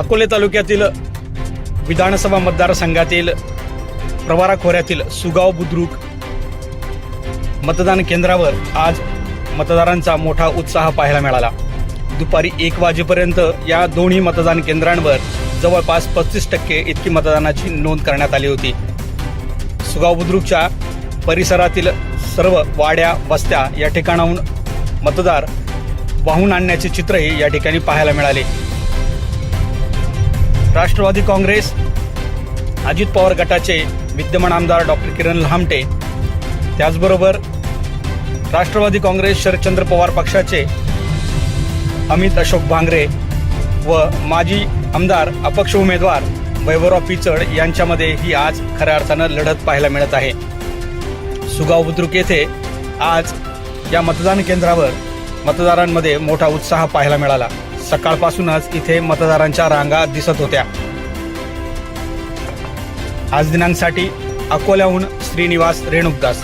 अकोले तालुक्यातील विधानसभा मतदारसंघातील प्रवारा खोऱ्यातील सुगाव बुद्रुक मतदान केंद्रावर आज मतदारांचा मोठा उत्साह पाहायला मिळाला. दुपारी एक वाजेपर्यंत या दोन्ही मतदान केंद्रांवर जवळपास पस्तीस टक्के इतकी मतदानाची नोंद करण्यात आली होती. सुगाव बुद्रुकच्या परिसरातील सर्व वाड्या वस्त्या या ठिकाणाहून मतदार वाहून आणण्याचे चित्रही या ठिकाणी पाहायला मिळाले. राष्ट्रवादी काँग्रेस अजित पवार गटाचे विद्यमान आमदार डॉक्टर किरण लहामटे त्याचबरोबर राष्ट्रवादी काँग्रेस शरदचंद्र पवार पक्षाचे अमित अशोक भांगरे व माजी आमदार अपक्ष उमेदवार वैभवराव पिचड यांच्यामध्ये ही आज खऱ्या अर्थानं लढत पाहायला मिळत आहे. सुगाव बुद्रुक येथे आज या मतदान केंद्रावर मतदारांमध्ये मोठा उत्साह पाहायला मिळाला. सकाळपासूनच इथे मतदारांच्या रांगा दिसत होत्या. आज दिनांकसाठी अकोल्याहून श्रीनिवास रेणुकदास.